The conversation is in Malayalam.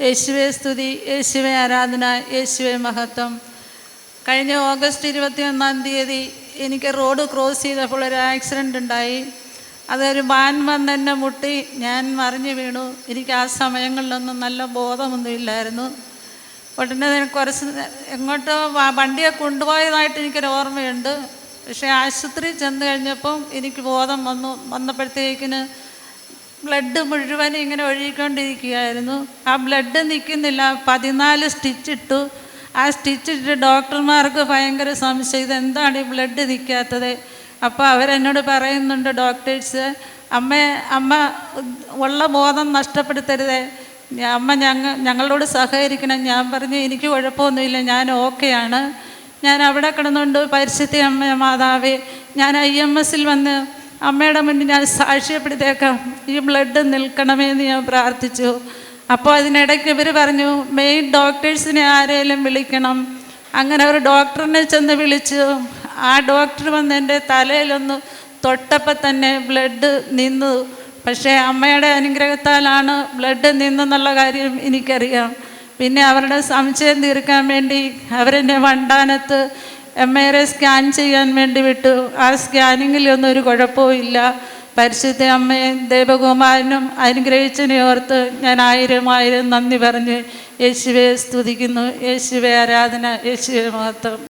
യേശുവെ സ്തുതി യേശുവെ ആരാധന യേശുവെ മഹത്വം. കഴിഞ്ഞ ഓഗസ്റ്റ് ഇരുപത്തി ഒന്നാം തീയതി എനിക്ക് റോഡ് ക്രോസ് ചെയ്തപ്പോൾ ഒരു ആക്സിഡന്റ് ഉണ്ടായി. അതൊരു വാൻ വന്ന് എന്നെ മുട്ടി. ഞാൻ മറിഞ്ഞു വീണു. എനിക്ക് ആ സമയങ്ങളിലൊന്നും നല്ല ബോധമൊന്നും ഇല്ലായിരുന്നു. ഉടനെ കുറച്ച് എങ്ങോട്ടോ വണ്ടിയെ കൊണ്ടുപോയതായിട്ട് എനിക്കൊരു ഓർമ്മയുണ്ട്. പക്ഷേ ആശുപത്രി ചെന്ന് കഴിഞ്ഞപ്പം എനിക്ക് ബോധം വന്നു. വന്നപ്പോഴത്തേക്കിന് ബ്ലഡ് മുഴുവൻ ഇങ്ങനെ ഒഴുകിക്കൊണ്ടിരിക്കുകയായിരുന്നു. ആ ബ്ലഡ് നിൽക്കുന്നില്ല. പതിനാല് സ്റ്റിച്ച് ഇട്ടു. ആ സ്റ്റിച്ച് ഇട്ട് ഡോക്ടർമാർക്ക് ഭയങ്കര സംശയം. ഇതെന്താണ് ഈ ബ്ലഡ് നിൽക്കാത്തത്? അപ്പോൾ അവരെന്നോട് പറയുന്നുണ്ട് ഡോക്ടേഴ്സ് അമ്മ അമ്മ ഉള്ള ബോധം നഷ്ടപ്പെടുത്തരുതേ. അമ്മ ഞങ്ങ ഞങ്ങളോട് സഹകരിക്കണം. ഞാൻ പറഞ്ഞു എനിക്ക് കുഴപ്പമൊന്നുമില്ല. ഞാൻ ഓക്കെയാണ്. ഞാൻ അവിടെ കിടന്നുകൊണ്ട് പരിശുദ്ധി അമ്മ മാതാവേ ഞാൻ ഐ എം എസിൽ വന്ന് അമ്മയുടെ മുന്നിൽ ഞാൻ സാക്ഷ്യപ്പെടുത്തിയേക്കാം ഈ ബ്ലഡ് നിൽക്കണമേ എന്ന് ഞാൻ പ്രാർത്ഥിച്ചു. അപ്പോൾ അതിനിടയ്ക്ക് ഇവർ പറഞ്ഞു മെയിൻ ഡോക്ടേഴ്സിനെ ആരെങ്കിലും വിളിക്കണം. അങ്ങനെ ഒരു ഡോക്ടറിനെ ചെന്ന് വിളിച്ചു. ആ ഡോക്ടർ വന്ന് എന്റെ തലയിലൊന്ന് തൊട്ടപ്പോൾ തന്നെ ബ്ലഡ് നിന്നു. പക്ഷേ അമ്മയുടെ അനുഗ്രഹത്താലാണ് ബ്ലഡ് നിന്നെന്നുള്ള കാര്യം എനിക്കറിയാം. പിന്നെ അവരുടെ സംശയം തീർക്കാൻ വേണ്ടി അവരെന്നെ വണ്ടാനത്ത് എം എ സ്കാൻ ചെയ്യാൻ വേണ്ടി വിട്ടു. ആ സ്കാനിങ്ങിലൊന്നും ഒരു കുഴപ്പവും ഇല്ല. പരിശുദ്ധ അമ്മയും ദേവകുമാരനും അനുഗ്രഹിച്ചതിനെ ഓർത്ത് ഞാൻ ആയിരം ആയിരം നന്ദി പറഞ്ഞ് യേശുവെ സ്തുതിക്കുന്നു. യേശുവെ ആരാധന യേശുവെ മഹത്വം.